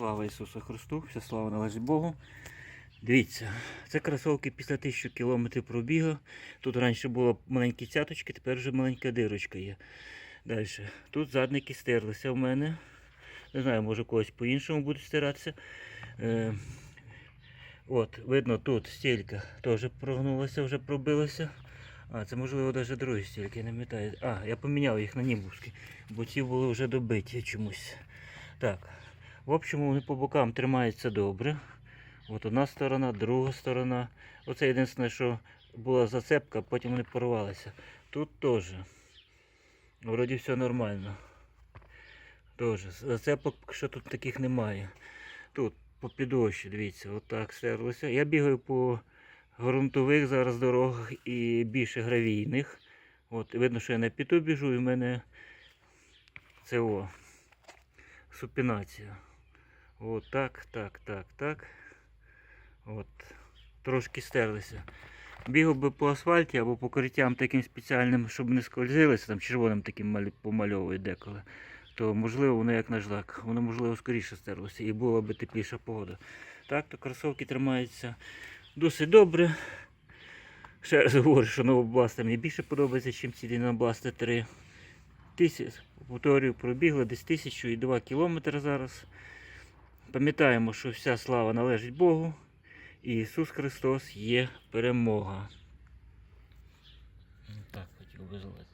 Слава Ісусу Христу, вся слава належить Богу. Дивіться, це кросовки після 1000 кілометрів пробігу. Тут раніше було маленькі цяточки, тепер вже маленька дирочка є. Далі. Тут задники стерлися в мене. Не знаю, може когось по-іншому будуть стиратися. Е, от, видно, тут стілька теж прогнулася, вже пробилася. А, це можливо навіть другі стільки, я не пам'ятаю. А, я поміняв їх на німбуски, бо ці були вже добиті чомусь. Так. В общем, вони по бокам тримаються добре. От одна сторона, друга сторона. Оце єдине, що була зацепка, потім вони порвалися. Тут теж. Вроді все нормально. Теж. Зацепок що тут таких немає. Тут по підоші, дивіться, отак стерлося. Я бігаю по ґрунтових зараз дорогах і більше гравійних. От, видно, що я на піту біжу і в мене це о, супінація. От так, так, так, так. От. Трошки стерлися. Бігав би по асфальті або по кориттям таким спеціальним, щоб не скользилися, там червоним таким помальовують деколи, то можливо воно як наждак, воно можливо скоріше стерлося і була би тепліша погода. Так, то кросовки тримаються досить добре. Ще раз говорю, що новобласти мені більше подобається, ніж ці Дінобласти 3. Тисяч, повторюю, пробігли десь тисячу і два кілометри зараз. Пам'ятаємо, що вся слава належить Богу. І Ісус Христос є перемога. Так, хотів би залити.